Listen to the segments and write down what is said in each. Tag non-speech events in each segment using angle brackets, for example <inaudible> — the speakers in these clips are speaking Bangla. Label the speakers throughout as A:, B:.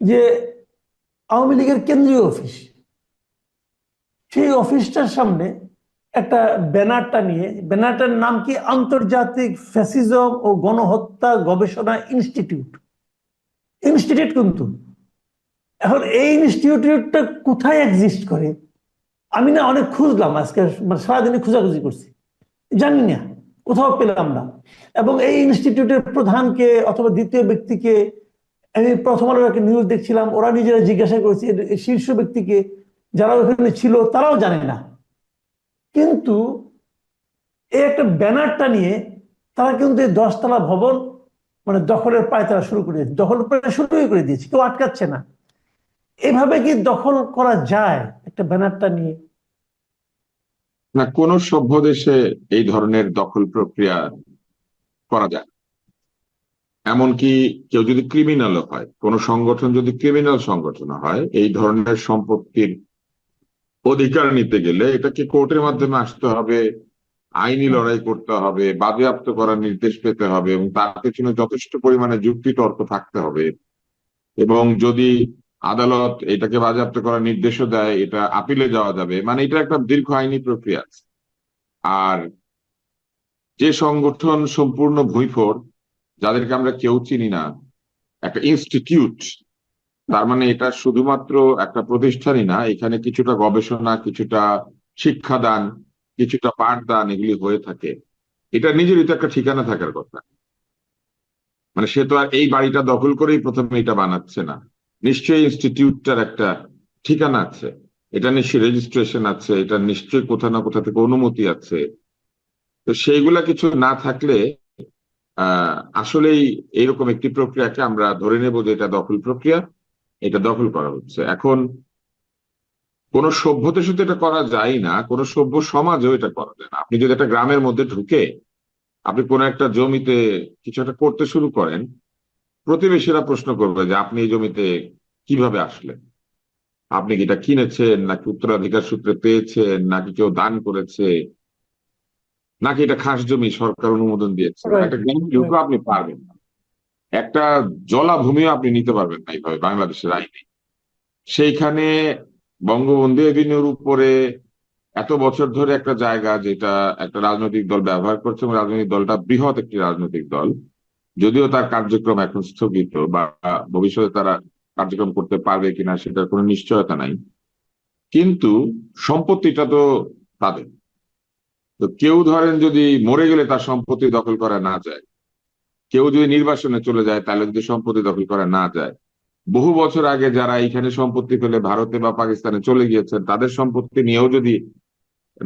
A: যে আওয়ামী লীগের কেন্দ্রীয় অফিস, সেই অফিসটার সামনে একটা ব্যানারটা নিয়ে, ব্যানারটার নাম কি? আন্তর্জাতিক ফ্যাসিজম ও গণহত্যা গবেষণা ইনস্টিটিউট। ইনস্টিটিউট কিন্তু। এখন এই ইনস্টিটিউটটা কোথায় এক্সিস্ট করে? আমি না অনেক খুঁজলাম আজকে মানে সারাদিনে খোঁজাখুঁজি করছি। জানি না, কোথাও পেলাম না। এবং এই ইনস্টিটিউটের প্রধানকে অথবা দ্বিতীয় ব্যক্তিকে আমি প্রথম আলোর একটা নিউজ দেখছিলাম, ওরা নিজেরা জিজ্ঞাসা করেছে শীর্ষ ব্যক্তিকে যারা ওখানে ছিল তারাও জানে না। কিন্তু এই একটা ব্যানারটা নিয়ে তারা কিন্তু এই দশতলা ভবন মানে দখলের পায় তারা শুরু করে দিয়েছে। দখল প্রায় শুরুই করে দিয়েছে, কেউ আটকাচ্ছে না। এভাবে কি দখল করা যায় একটা ব্যানারটা নিয়ে?
B: না, কোন সভ্য দেশে এই ধরনের দখল প্রক্রিয়া করা যায়। এমনকি কেউ যদি ক্রিমিনালও হয়, কোন সংগঠন যদি ক্রিমিনাল সংগঠন হয়, এই ধরনের সম্পত্তির অধিকার নিতে গেলে এটাকে কোর্টের মাধ্যমে আসতে হবে, আইনি লড়াই করতে হবে, বাজেয়াপ্ত করার নির্দেশ পেতে হবে এবং তার পেছনে যথেষ্ট পরিমাণে যুক্তি তর্ক থাকতে হবে। এবং যদি আদালত এটাকে বাজেয়াপ্ত করার নির্দেশও দেয়, এটা আপিলে যাওয়া যাবে। মানে এটা একটা দীর্ঘ আইনি প্রক্রিয়া। আর যে সংগঠন সম্পূর্ণ ভুঁইফোর যাদেরকে আমরা কেউ চিনি না, একটা ইনস্টিটিউট তার মানে এটা শুধুমাত্র একটা প্রতিষ্ঠানই না, এখানে কিছুটা গবেষণা, কিছুটা শিক্ষাদান, কিছুটা পাঠদান এগুলি হয়ে থাকে। এটা নিজেরই তো একটা ঠিকানা থাকার কথা। মানে সে তো আর এই বাড়িটা দখল করেই প্রথমে এটা বানাচ্ছে না। নিশ্চয়ই ইনস্টিটিউটটার একটা ঠিকানা আছে। এটা নিশ্চয়ই রেজিস্ট্রেশন আছে, এটা নিশ্চয়ই কোথাও না কোথা থেকে অনুমতি আছে। তো সেইগুলা কিছু না থাকলে আসলেই এরকম একটি প্রক্রিয়াকে আমরা ধরে নেব যে এটা দখল প্রক্রিয়া, এটা দখল করা হচ্ছে। এখন কোন সভ্যতার সাথে এটা করা যায় না, কোন সভ্য সমাজেও এটা করা যায় না। আপনি যদি একটা গ্রামের মধ্যে ঢুকে আপনি কোন একটা জমিতে কিছু একটা করতে শুরু করেন, প্রতিবেশীরা প্রশ্ন করবে যে আপনি এই জমিতে কীভাবে আসলেন? আপনি কি এটা কিনেছেন, নাকি উত্তরাধিকার সূত্রে পেয়েছেন, নাকি কেউ দান করেছে? নাকি এটা খাস জমি সরকার অনুমোদন দিয়েছে? একটা গ্রামে ঢুকে আপনি পারবেন না। একটা জলাভূমিও আপনি নিতে পারবেন না এইভাবে বাংলাদেশের আইনে। সেইখানে বঙ্গবন্ধু এভিনিউর উপরে এত বছর ধরে একটা জায়গা যেটা একটা রাজনৈতিক দল ব্যবহার করছে এবং রাজনৈতিক দলটা বৃহৎ একটি রাজনৈতিক দল যদিও তার কার্যক্রম এখন স্থগিত বা ভবিষ্যতে তারা কার্যক্রম করতে পারবে কিনা সেটার কোনো নিশ্চয়তা নাই। কিন্তু সম্পত্তিটা তো তাদের। তো কেউ ধরেন যদি মরে গেলে তার সম্পত্তি দখল করা না যায়, কেউ যদি নির্বাসনে চলে যায় তাহলে যদি সম্পত্তি দখল করা না যায়। বহু বছর আগে যারা এখানে সম্পত্তি পেলে ভারতে বা পাকিস্তানে চলে গিয়েছেন, তাদের সম্পত্তি নিয়েও যদি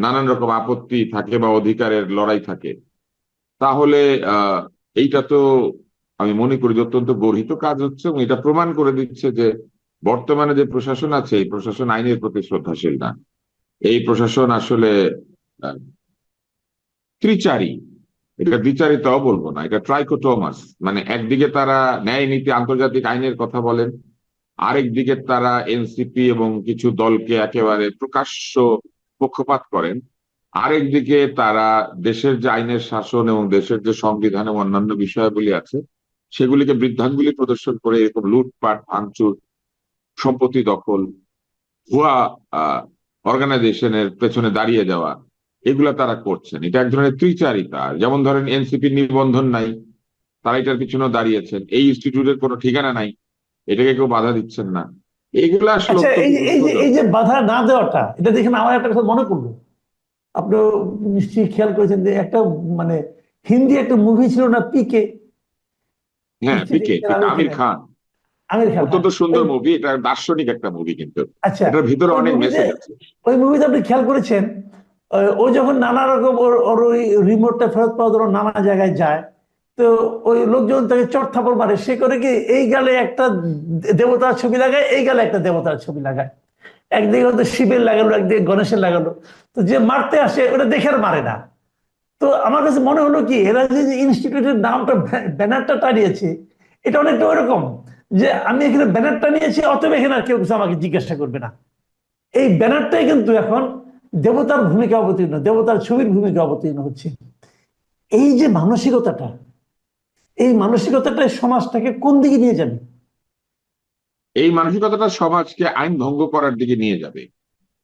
B: নানান রকম আপত্তি থাকে বা অধিকারের লড়াই থাকে, তাহলে এইটা তো আমি মনে করি যে অত্যন্ত গর্হিত কাজ হচ্ছে এবং এটা প্রমাণ করে দিচ্ছে যে বর্তমানে যে প্রশাসন আছে, এই প্রশাসন আইনের প্রতি শ্রদ্ধাশীল না। এই প্রশাসন আসলে ত্রিচারী। এটা দ্বিচারিতাও বলব না, এটা ট্রাইকোটোমাস। মানে একদিকে তারা ন্যায় নীতি আন্তর্জাতিক আইনের কথা বলেন, আরেক দিকে তারা এনসিপি এবং কিছু দলকে একেবারে প্রকাশ্য পক্ষপাত করেন, আরেক দিকে তারা দেশের যে আইনের শাসন এবং দেশের যে সংবিধান এবং অন্যান্য বিষয়াবলী আছে, সেগুলিকে বৃদ্ধাঙ্গুলি প্রদর্শন করে এরকম লুটপাট, ভাঙচুর, সম্পত্তি দখল, ভুয়া অর্গানাইজেশনের পেছনে দাঁড়িয়ে যাওয়া এগুলা তারা করছেন। এটা এক ধরনের ত্রিচারিতা। যেমন ধরেন এনসিপির নিবন্ধন নাই তারা এটার পিছনেও দাঁড়িয়েছেন। এই ইনস্টিটিউটের কোনো ঠিকানা নাই এটাকে কেউ বাধা দিচ্ছেন না। এগুলো আসলে
A: আচ্ছা এই যে- বাধা না দেওয়াটা এটা দেখে না আমার একটা কথা মনে পড়ল। আপনি নিশ্চয়ই খেয়াল করেছেন যে একটা মানে হিন্দি একটা মুভি ছিল না পিকে
B: হ্যাঁ পিকে আমির খান।
A: আমির খান
B: অত্যন্ত সুন্দর মুভি এটা দার্শনিক একটা মুভি কিন্তু।
A: আচ্ছা
B: এটার ভিতরে অনেক মেসেজ আছে।
A: ওই মুভিতে আপনি খেয়াল করেছেন ও যখন নানা রকম ওর ওই রিমোটটা ফেরত পাওয়া ধরো নানা জায়গায় যায়, তো ওই লোকজন তাকে চট থাপড় মারে। সে করে কি এই গালে একটা দেবতার ছবি লাগায়, এই গালে একটা দেবতার ছবি লাগায়। একদিকে হয়তো শিবের লাগালো, একদিকে গণেশের লাগালো। তো যে মারতে আসে, ওটা দেখে আর মারে না। তো আমার কাছে মনে হলো কি, এরা যে ইনস্টিটিউটের নামটা, ব্যানারটা টানিয়েছে, এটা অনেকটা ওইরকম যে আমি এখানে ব্যানারটা নিয়েছি, অতএব এখানে আর কেউ কিছু আমাকে জিজ্ঞাসা করবে না। এই ব্যানারটাই কিন্তু এখন দেবতার ভূমিকা অবতীর্ণ, দেবতার ছবির ভূমিকা অবতীর্ণ হচ্ছে। এই যে মানসিকতাটা, এই মানসিকতাটা সমাজটাকে কোন দিকে নিয়ে যাবে?
B: এই মানসিকতাটা সমাজকে আইন ভঙ্গ করার দিকে নিয়ে যাবে।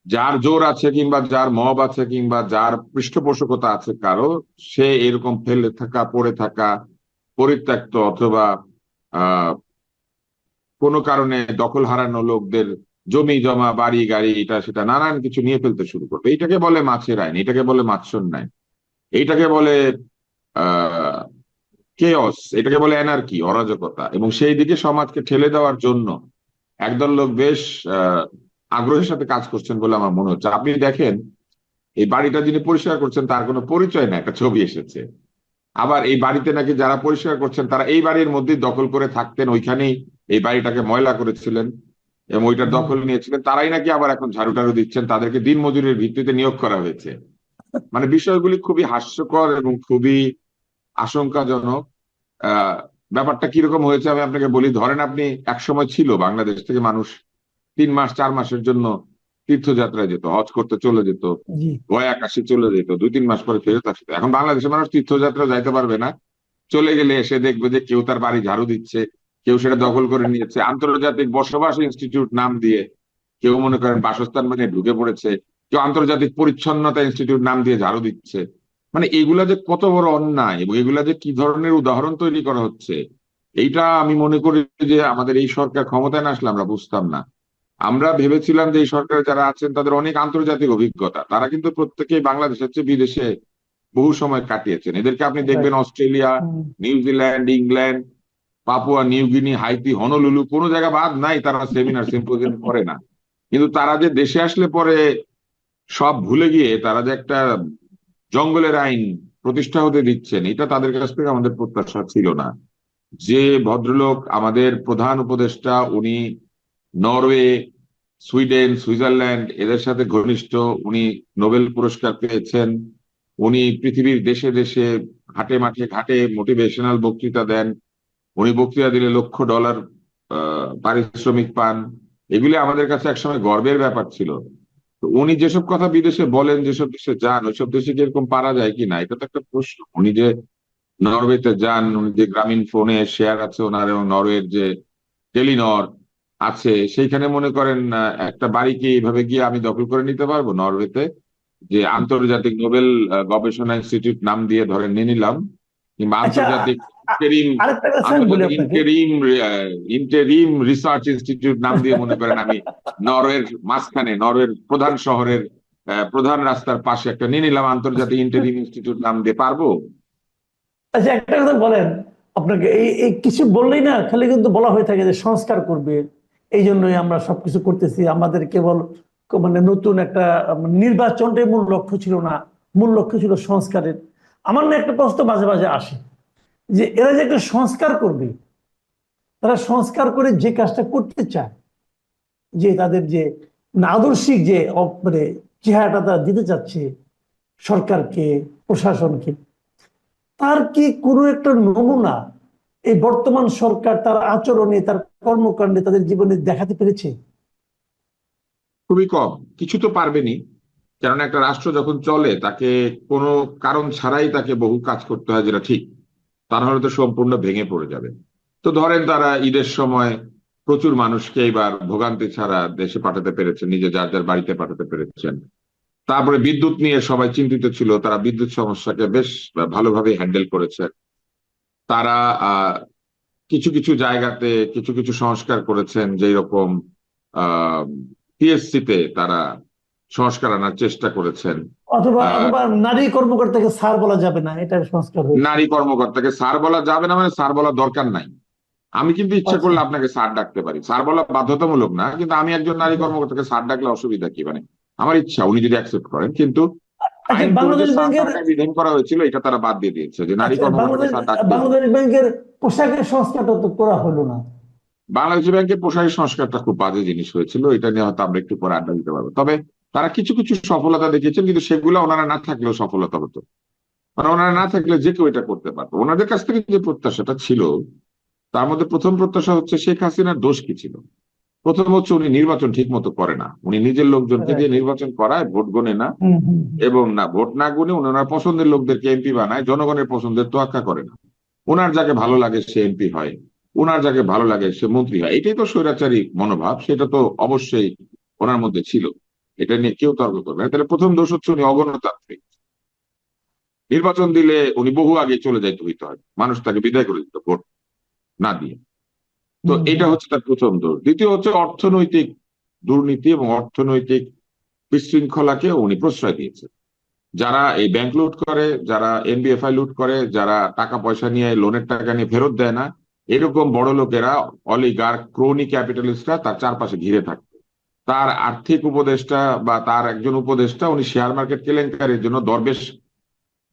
B: যার জোর আছে কিংবা যার মব আছে কিংবা যার পৃষ্ঠপোষকতা আছে কারও, সে এরকম ফেলে থাকা, পড়ে থাকা, পরিত্যক্ত অথবা কোনো কারণে দখল হারানো লোকদের জমি, জমা, বাড়ি, গাড়ি এটা সেটা, নানান কিছু নিয়ে ফেলতে শুরু করবে। এইটাকে বলে মাছের আইন, এটাকে বলে মাছসন আইন এইটাকে বলে কেয়স এটাকে বলে এনার্কি অরাজকতা। এবং সেই দিকে সমাজকে ঠেলে দেওয়ার জন্য একদল লোক বেশ আগ্রহের সাথে কাজ করছেন বলে আমার মনে হচ্ছে। আপনি দেখেন, এই বাড়িটা যিনি পরিষ্কার করছেন, তার কোনো পরিচয় না একটা ছবি এসেছে। আবার এই বাড়িতে নাকি যারা পরিষ্কার করছেন, তারা এই বাড়ির মধ্যেই দখল করে থাকতেন, ওইখানেই এই বাড়িটাকে ময়লা করেছিলেন। এবং ওইটার দখল নিয়েছিলেন তারাই নাকি আবার এখন ঝাড়ু টাড়ু দিচ্ছেন তাদেরকে দিন মজুরির ভিত্তিতে নিয়োগ করা হয়েছে। মানে বিষয়গুলি খুবই হাস্যকর এবং খুবই আশঙ্কাজনক। আহ ব্যাপারটা কীরকম হয়েছে আমি আপনাকে বলি ধরেন আপনি এক সময় ছিল বাংলাদেশ থেকে মানুষ তিন মাস চার মাসের জন্য তীর্থযাত্রায় যেত হজ করতে চলে যেত গয়া কাশি চলে যেত দুই তিন মাস পরে ফেরত আসতো। এখন বাংলাদেশের মানুষ তীর্থযাত্রা যাইতে পারবে না চলে গেলে এসে দেখবে যে কেউ তার বাড়ি ঝাড়ু দিচ্ছে কেউ সেটা দখল করে নিয়েছে। আন্তর্জাতিক বসবাস ইনস্টিটিউট নাম দিয়ে কেউ মনে করেন বাসস্থান মানে ঢুকে পড়েছে কেউ আন্তর্জাতিক পরিচ্ছন্নতা ইনস্টিটিউট নাম দিয়ে ঝাড়ু দিচ্ছে। মানে এগুলা যে কত বড় অন্যায় এবং এগুলা যে কি ধরনের উদাহরণ তৈরি করা হচ্ছে এইটা আমি মনে করি যে আমাদের এই সরকার ক্ষমতায় না আসলে আমরা বুঝতাম না। আমরা ভেবেছিলাম যে এই সরকারে যারা আছেন তাদের অনেক আন্তর্জাতিক অভিজ্ঞতা তারা কিন্তু প্রত্যেকেই বাংলাদেশের চেয়ে বিদেশে বহু সময় কাটিয়েছেন। এদেরকে আপনি দেখবেন Australia New Zealand England Papua New Guinea Haiti, Honolulu, কোনো জায়গা বাদ নাই, তারা সেমিনার সিম্পোজিয়াম করে না। কিন্তু তারা যে দেশে আসলে পরে সব ভুলে গিয়ে তারা যে একটা জঙ্গলের আইন প্রতিষ্ঠা হতে দিচ্ছেন, এটা তাদের কাছ থেকে আমাদের প্রত্যাশা ছিল না। যে ভদ্রলোক আমাদের প্রধান উপদেষ্টা, উনি নরওয়ে, সুইডেন, সুইজারল্যান্ড, এদের সাথে ঘনিষ্ঠ, উনি নোবেল পুরস্কার পেয়েছেন, উনি পৃথিবীর দেশে দেশে ঘাটে মাঠে ঘাটে মোটিভেশনাল বক্তৃতা দেন উনি বক্তৃতা দিলে লক্ষ ডলার পারিশ্রমিক পান। এগুলি আমাদের কাছে একসময় গর্বের ব্যাপার ছিল। তো উনি যেসব কথা বিদেশে বলেন যেসব দেশে যান ওইসব দেশে কি এরকম পারা যায় কি না এটা তো একটা প্রশ্ন। উনি যে নরওয়েতে যান উনি যে গ্রামীণ ফোনে শেয়ার আছে ওনার এবং নরওয়ের যে টেলিনর আছে সেইখানে মনে করেন একটা বাড়িকে এইভাবে গিয়ে আমি দখল করে নিতে পারব নরওয়েতে। যে আন্তর্জাতিক নোবেল গবেষণা ইনস্টিটিউট নাম দিয়ে ধরেন নিয়ে নিলাম। কিংবা
A: আচ্ছা,
B: আন্তর্জাতিক ইন্টেরিম রিসার্চ ইনস্টিটিউট নাম দিয়ে মনে করেন আমি নরওয়ের মাঝখানে নরওয়ের প্রধান শহরের প্রধান রাস্তার পাশে একটা নিয়ে নিলাম আন্তর্জাতিক ইন্টারিম ইনস্টিটিউট নাম দিয়ে পারব?
A: আচ্ছা একটা কথা বলেন। আপনাকে এই এই কিছু বললেই না খালি কিন্তু বলা হয়ে থাকে যে সংস্কার করবে। এই জন্যই আমরা সবকিছু করতেছি। আমাদের কেবল মানে নতুন একটা নির্বাচনটাই মূল লক্ষ্য ছিল না। মূল লক্ষ্য ছিল সংস্কারের। আমার না একটা প্রশ্ন মাঝে মাঝে আসে। যে এরা যে একটা সংস্কার করবে, তারা সংস্কার করে যে কাজটা করতে চায়, যে তাদের যে আদর্শিক যে মানে চেহারাটা তারা দিতে চাচ্ছে সরকারকে, প্রশাসনকে, তার কি কোনো একটা নমুনা এই বর্তমান সরকার তার আচরণে, তার কর্মকাণ্ডে তাদের জীবনে দেখাতে পেরেছে?
B: খুবই কম। কিছু তো পারবেনি কারণ একটা রাষ্ট্র যখন চলে, তাকে কোনো কারণ ছাড়াই তাকে বহু কাজ করতে হয় যেটা ঠিক। তা নাহলে তো সম্পূর্ণ ভেঙে পড়ে যাবে। তো ধরেন তারা ঈদের সময় প্রচুর মানুষকে এবার ভোগান্তি ছাড়া দেশে পাঠাতে পেরেছেন, নিজে যার যার বাড়িতে পাঠাতে পেরেছেন। তারপরে বিদ্যুৎ নিয়ে সবাই চিন্তিত ছিল, তারা বিদ্যুৎ সমস্যাকে বেশ ভালোভাবে হ্যান্ডেল করেছেন তারা কিছু কিছু জায়গাতে কিছু কিছু সংস্কার করেছেন, যেই রকম আহ পিএসসি তে তারা সংস্কার আনার চেষ্টা করেছেন।
A: অথবা অথবা নারী কর্মকর্তাকে স্যার বলা যাবে না এটা সংস্কার
B: নারী কর্মকর্তাকে স্যার বলা যাবে না মানে স্যার বলা দরকার নাই। আমি কিন্তু ইচ্ছা
A: আচ্ছা।
B: করলে আপনাকে স্যার ডাকতে পারি। স্যার বলা বাধ্যতামূলক না কিন্তু আমি একজন নারী কর্মকর্তাকে স্যার ডাকলে অসুবিধা কি? মানে আমার ইচ্ছা উনি যদি অ্যাকসেপ্ট করেন কিন্তু
A: আচ্ছা বাংলাদেশ ব্যাংকের
B: বিধান করা হয়েছিল এটা তারা বাদ দিয়ে দিয়েছে যে নারী
A: আচ্ছা,
B: কর্মকর্তাকে
A: বাংলাদেশ বাংলাদেশ ব্যাংকের পোশাকের সংস্কারটা তো করা হলো না।
B: বাংলাদেশ ব্যাংকের পোশাকের সংস্কারটা খুব বাজে জিনিস হয়েছিল এটা নিয়ে হয়তো আমরা একটু পরে আড্ডা দিতে পারব। তবে তারা কিছু কিছু সফলতা দেখিয়েছেন কিন্তু সেগুলো ওনারা না থাকলেও সফলতা হতো। মানে ওনারা না থাকলে যে কেউ এটা করতে পারতো। ওনাদের কাছ থেকে যে প্রত্যাশাটা ছিল তার মধ্যে প্রথম প্রত্যাশা হচ্ছে শেখ হাসিনার দোষ কি ছিল? প্রথম হচ্ছে উনি নির্বাচন ঠিক মতো করে না। উনি নিজের লোকজনকে দিয়ে নির্বাচন করায় ভোট গণে না। এবং না ভোট না গুনে ওনার পছন্দের লোকদেরকে এমপি বানায় জনগণের পছন্দের তোয়াক্কা করে না। ওনার যাকে ভালো লাগে সে এমপি হয় ওনার যাকে ভালো লাগে সে মন্ত্রী হয়। এটাই তো স্বৈরাচারী মনোভাব সেটা তো অবশ্যই ওনার মধ্যে ছিল। এটা নিয়ে কেউ তর্ক করবে না। তাহলে প্রথম দোষ হচ্ছে উনি অগণতান্ত্রিক। নির্বাচন দিলে উনি বহু আগে চলে যাইতে হইতে হয়। মানুষ তাকে বিদায় করে দিত ভোট না দিয়ে। তো এটা হচ্ছে তার প্রথম দোষ। দ্বিতীয় হচ্ছে অর্থনৈতিক দুর্নীতি এবং অর্থনৈতিক বিশৃঙ্খলাকে উনি প্রশ্রয় দিয়েছেন। যারা এই ব্যাংক লুট করে যারা এনবিএফআই লুট করে যারা টাকা পয়সা নিয়ে লোনের টাকা নিয়ে ফেরত দেয় না এরকম বড় লোকেরা অলিগার ক্রোনি ক্যাপিটালিস্টরা তার চারপাশে ঘিরে থাকে। তার আর্থিক উপদেষ্টা বা তার একজন উপদেষ্টা, উনি শেয়ার মার্কেট কেলেঙ্কারির জন্য দরবেশ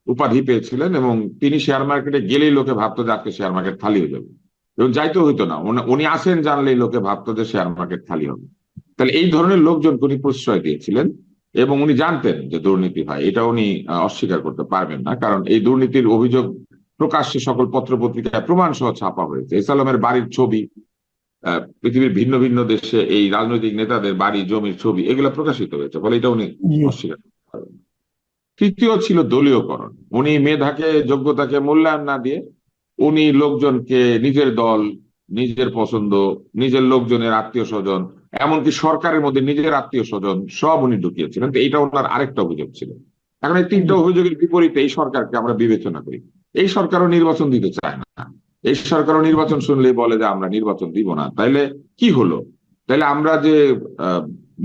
B: উপাধি পেয়েছিলেন এবং তিনি শেয়ার মার্কেটে গেলেই লোকে ভাবতো যে আজকে শেয়ার মার্কেট খালি হয়ে যাবে। এবং যাইতে হইতো না। উনি- আসেন জানলেই লোকে ভাবতো যে শেয়ার মার্কেট খালি হবে। তাহলে এই ধরনের লোকজন উনি প্রশ্রয় দিয়েছিলেন এবং উনি জানতেন যে দুর্নীতি হয়। এটা উনি অস্বীকার করতে পারবেন না। কারণ এই দুর্নীতির অভিযোগ প্রকাশ্যে সকল পত্র পত্রিকায় প্রমাণ সহ ছাপা হয়েছে। ইসলামের বাড়ির ছবি পৃথিবীর ভিন্ন ভিন্ন দেশে এই রাজনৈতিক নেতাদের বাড়ি জমির ছবি এগুলো প্রকাশিত হয়েছে ফলে এটা উনি অস্বীকার। তৃতীয় ছিল দলীয়করণ। উনি মেধাকে যোগ্যতাকে মূল্যায়ন না দিয়ে উনি লোকজনকে নিজের দল নিজের পছন্দ নিজের লোকজনের আত্মীয় স্বজন এমনকি সরকারের মধ্যে নিজের আত্মীয় স্বজন সব উনি ঢুকিয়েছিলেন। তো এটা ওনার আরেকটা অভিযোগ ছিল। এখন এই তিনটা অভিযোগের বিপরীতে এই সরকারকে আমরা বিবেচনা করি। এই সরকারও নির্বাচন দিতে চায় না। এই সরকারও নির্বাচন শুনলে বলে যে আমরা নির্বাচন দিব না। তাইলে কি হলো? তাইলে আমরা যে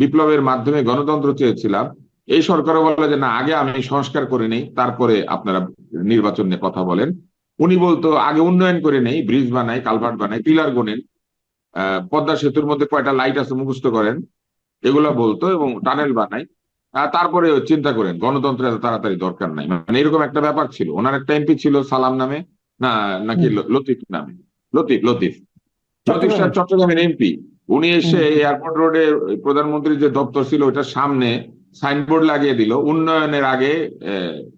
B: বিপ্লবের মাধ্যমে গণতন্ত্র চেয়েছিলাম, এই সরকারও বলে যে না, আগে আমি সংস্কার করে নেই, তারপরে আপনারা নির্বাচন নিয়ে কথা বলেন। উনি বলতো, আগে উন্নয়ন করে নেই, ব্রিজ বানাই, কালভার্ট বানাই, পিলার গোনেন পদ্মা সেতুর মধ্যে কয়টা লাইট আছে মুখস্থ করেন, এগুলা বলতো এবং টানেল বানাই। তারপরে চিন্তা করেন, গণতন্ত্রের তাড়াতাড়ি দরকার নাই। মানে এরকম একটা ব্যাপার ছিল। ওনার একটা এমপি ছিল সালাম নামে। না নাকি লতিফ নামে? লতিফ লতিফ। লতিফ সাহেব চট্টগ্রামের। এমপি উনি এসে। এয়ারপোর্ট রোডে প্রধানমন্ত্রীর যে দপ্তর ছিল ওটার সামনে সাইনবোর্ড লাগিয়ে দিল। উন্নয়নের আগে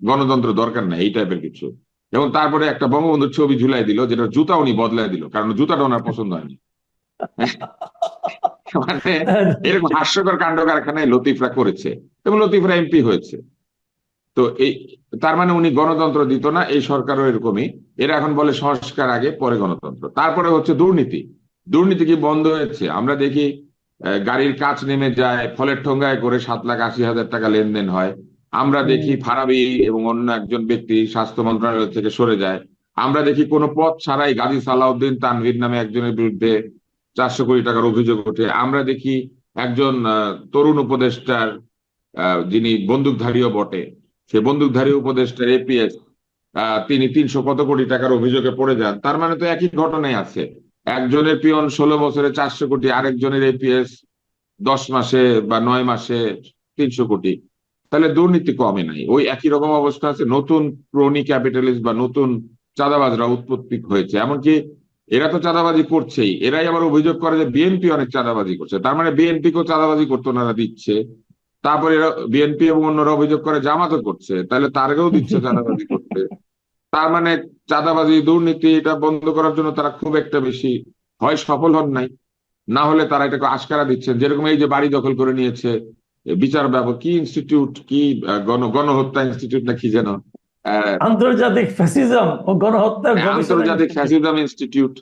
B: গণতন্ত্র দরকার নাই এই টাইপের কিছু। এবং তারপরে একটা বঙ্গবন্ধুর ছবি ঝুলাই দিল যেটা জুতা উনি বদলাই দিল কারণ জুতাটা ওনার পছন্দ হয়নি। <laughs> মানে এরকম হাস্যকর কাণ্ড কারখানায় লতিফরা করেছে। এবং লতিফরা এমপি হয়েছে। তো এই তার মানে উনি গণতন্ত্র দিত না এই সরকারও এরকমই। এরা এখন বলে সংস্কার আগে পরে গণতন্ত্র। তারপরে হচ্ছে দুর্নীতি। দুর্নীতি কি বন্ধ হয়েছে? আমরা দেখি গাড়ির কাজ নেমে যায় ফলের ঠোঙ্গায় করে সাত লাখ আশি হাজার টাকা লেনদেন হয়। আমরা দেখি ফারাবি এবং অন্য একজন ব্যক্তি স্বাস্থ্য মন্ত্রণালয় থেকে সরে যায়। আমরা দেখি কোনো পথ ছাড়াই গাজী সালাউদ্দিন তানভীর নামে একজনের বিরুদ্ধে চারশো কোটি টাকার অভিযোগ ওঠে। আমরা দেখি একজন আহ, তরুণ উপদেষ্টার আহ, যিনি বন্দুকধারীও বটে। সে বন্দুকধারী উপদেষ্টার এপিএস তিনি তিনশো কত কোটি টাকার অভিযোগে পড়ে যান। তার মানে তো একই ঘটনাই আছে। একজনের পিয়ন ষোলো বছরে চারশো কোটি, আরেকজনের এপিএস দশ মাসে বা নয় মাসে তিনশো কোটি। তাহলে দুর্নীতি কমে নাই। ওই একই রকম অবস্থা আছে। নতুন ক্রোনি ক্যাপিটালিস্ট বা নতুন চাঁদাবাজরা উৎপত্তি হয়েছে। এমনকি এরা তো চাঁদাবাজি করছেই। এরাই আবার অভিযোগ করে যে বিএনপি অনেক চাঁদাবাজি করছে। তার মানে বিএনপি কেও চাঁদাবাজি করতে ওনারা দিচ্ছে। তারপরে এরা বিএনপি এবং অন্যরা অভিযোগ করে জামাতও করছে। তাহলে তারকেও দিচ্ছে চাঁদাবাজি করতে। তার মানে চাঁদাবাজি দুর্নীতি এটা বন্ধ করার জন্য তারা খুব একটা বেশি হয় সফল হন নাই। না হলে তারা এটাকে আশকারা দিচ্ছেন। যেরকম এই যে বাড়ি দখল করে নিয়েছে বিচার ব্যবস্থা কি ইনস্টিটিউট কি গণ গণহত্যা ইনস্টিটিউট না কি যেন
A: আন্তর্জাতিক ফ্যাসিজম ও গণহত্যা
B: আন্তর্জাতিক
A: ইনস্টিটিউট।
B: ফ্যাসিজম ইনস্টিটিউট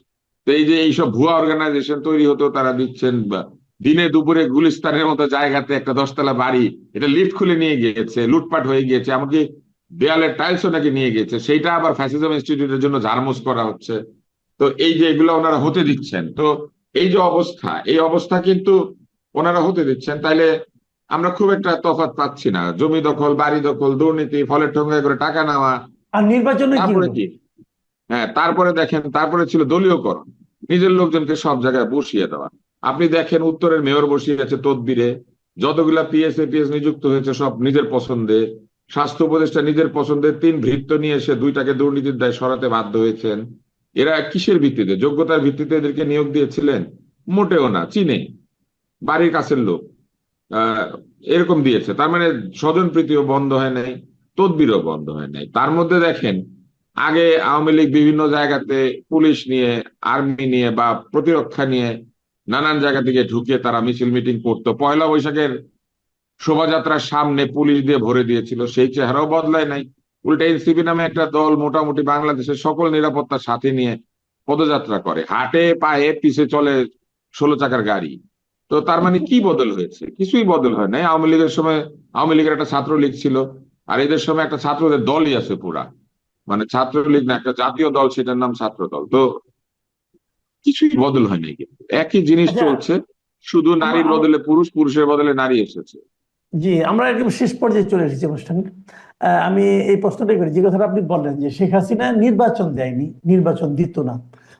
B: তো এই যে এইসব ভুয়া অর্গানাইজেশন তৈরি হতো তারা দিচ্ছেন বা দিনে দুপুরে গুলিস্তানের মতো জায়গাতে একটা দশতলা বাড়ি এটা লিফট খুলে নিয়ে গিয়েছে লুটপাট হয়ে গিয়েছে এমনকি দেয়ালের টাইলসও নাকি নিয়ে গিয়েছে সেইটা আবার ফ্যাসিজম ইনস্টিটিউটের জন্য ঝাড়মুস করা হচ্ছে। তো এই যে এগুলো ওনারা হতে দিচ্ছেন তো এই যে অবস্থা এই অবস্থা কিন্তু ওনারা হতে দিচ্ছেন। তাইলে আমরা খুব একটা তফাৎ পাচ্ছি না জমি দখল বাড়ি দখল দুর্নীতি ফলের ঠোঙ্গায় করে টাকা নেওয়া।
A: আর নির্বাচনে
B: তারপরে কি? হ্যাঁ তারপরে দেখেন তারপরে ছিল দলীয়করণ নিজের লোকজনকে সব জায়গায় বসিয়ে দেওয়া। আপনি দেখেন উত্তরের মেয়র বসিয়ে আছে তদবিরে। যতগুলা পিএসএ পিএস নিযুক্ত হয়েছে, সব নিজের পছন্দে। স্বাস্থ্য উপদেষ্টা নিজের পছন্দের তিন ভৃত্য নিয়ে এসে দুইটাকে দুর্নীতির দায় সরাতে বাধ্য হয়েছেন। এরা কিসের ভিত্তিতে? যোগ্যতার ভিত্তিতে এদেরকে নিয়োগ দিয়েছিলেন? মোটেও না, চিনে। বাড়ির কাছের লোক। এরকম দিয়েছে। তার মানে স্বজন প্রীতিও বন্ধ হয় নাই, তদবিরও বন্ধ হয় নাই। তার মধ্যে দেখেন, আগে আওয়ামী লীগ বিভিন্ন জায়গাতে পুলিশ নিয়ে, আর্মি নিয়ে বা প্রতিরক্ষা নিয়ে নানান জায়গা থেকে ঢুকে তারা মিছিল মিটিং করতো। পয়লা বৈশাখের শোভাযাত্রার সামনে পুলিশ দিয়ে ভরে দিয়েছিল। সেই চেহারাও বদলায় নাই। উল্টা এনসিপি নামে একটা দল মোটামুটি বাংলাদেশের সকল নিরাপত্তার সাথে নিয়ে পদযাত্রা করে। হাটে, পায়ে, পিছে চলে ষোলো চাকার গাড়ি। তো তার মানে কি বদল হয়েছে? কিছুই বদল হয় নাই। আওয়ামী লীগের সময় আওয়ামী লীগের একটা ছাত্রলীগ ছিল, আর এদের সময় একটা ছাত্রদের দলই আছে পুরা। মানে ছাত্রলীগ না, একটা জাতীয় দল, সেটার নাম ছাত্র দল তো কিছুই বদল হয় নাই কিন্তু। একই জিনিস
A: আচ্ছা।
B: চলছে শুধু নারীর বদলে পুরুষ পুরুষের বদলে নারী এসেছে।
A: জি আমরা একদম শেষ পর্যায়ে চলে এসেছি অনুষ্ঠান। আমি এই প্রশ্নটাই করি যে কথাটা আপনি বললেন যে শেখ হাসিনা নির্বাচন দেয়নি নির্বাচন দিত না।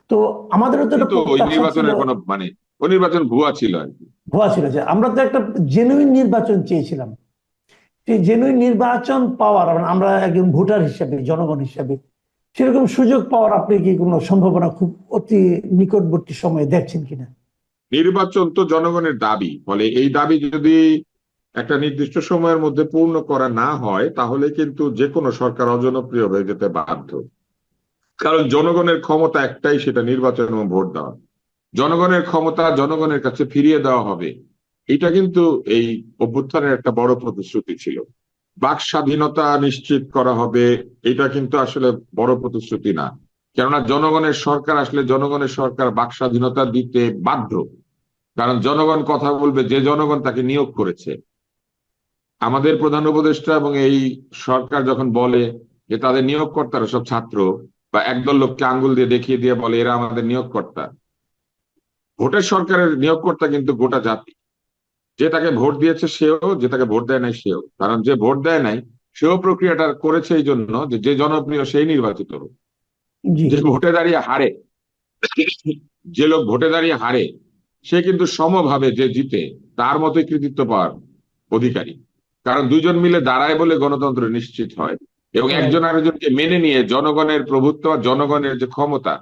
A: তো আমাদেরও তো
B: ওই নির্বাচনের কোনো মানে ওই নির্বাচন ভুয়া ছিল আর কি।
A: ভুয়া ছিল যে আমরা তো একটা জেনুইন নির্বাচন চেয়েছিলাম। জেনুইন নির্বাচন পাওয়ার মানে আমরা একজন ভোটার হিসেবে জনগণ হিসেবে সেরকম সুযোগ পাওয়ার আপনি কি কোনো সম্ভাবনা খুব অতি নিকটবর্তী সময়ে দেখছেন কিনা?
B: নির্বাচন তো জনগণের দাবি। ফলে এই দাবি যদি একটা নির্দিষ্ট সময়ের মধ্যে পূর্ণ করা না হয়, তাহলে কিন্তু যে কোনো সরকার অজনপ্রিয় হয়ে যেতে বাধ্য। কারণ জনগণের ক্ষমতা একটাই, সেটা নির্বাচন এবং ভোট দেওয়া। জনগণের ক্ষমতা জনগণের কাছে ফিরিয়ে দেওয়া হবে। এটা কিন্তু এই অভ্যুত্থানের একটা বড় প্রতিশ্রুতি ছিল। বাক স্বাধীনতা নিশ্চিত করা হবে, এটা কিন্তু আসলে বড় প্রতিশ্রুতি না। কেননা জনগণের সরকার আসলে জনগণের সরকার বাক স্বাধীনতা দিতে বাধ্য। কারণ জনগণ কথা বলবে, যে জনগণ তাকে নিয়োগ করেছে। আমাদের প্রধান উপদেষ্টা এবং এই সরকার যখন বলে যে তাদের নিয়োগকর্তারা সব ছাত্র বা একদল লোককে আঙ্গুল দিয়ে দেখিয়ে দিয়ে বলে, এরা আমাদের নিয়োগকর্তা। ভোটের সরকারের নিয়োগকর্তা কিন্তু গোটা জাতি। যে তাকে ভোট দিয়েছে সেও যে তাকে ভোট দেয় নাই সেও। কারণ যে ভোট দেয় নাই সেও প্রক্রিয়াটা করেছে এই জন্য যে যে জনপ্রিয় সেই নির্বাচিত হোক। যে ভোটে দাঁড়িয়ে হারে যে লোক ভোটে দাঁড়িয়ে হারে সে কিন্তু সমভাবে যে জিতে তার মতোই কৃতিত্ব পাওয়ার অধিকারী। কারণ দুজন মিলে দাঁড়ায় বলে গণতন্ত্র নিশ্চিত হয়। এবং
A: হ্যাঁ।
B: একজন আরেকজনকে মেনে নিয়ে জনগণের প্রভুত্ব আর জনগণের যে ক্ষমতা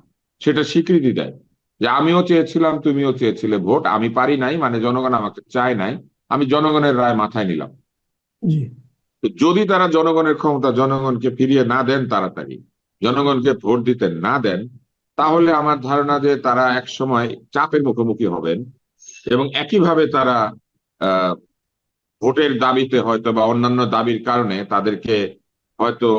B: সেটা স্বীকৃতি দেয়। যে আমিও চেয়েছিলাম তুমিও চেয়েছিলে ভোট আমি পারি নাই মানে জনগণ আমাকে চায় নাই আমি জনগণের রায় মাথায় নিলাম। যদি তারা জনগণের ক্ষমতা জনগণকে ফিরিয়ে না দেন তাড়াতাড়ি জনগণকে ভোট দিতে না দেন তাহলে আমার ধারণা যে তারা এক সময় চাপের মুখোমুখি হবেন এবং একইভাবে তারা আহ ভোটের দাবিতে হয়তো বা অন্যান্য দাবির কারণে তাদেরকে হয়তো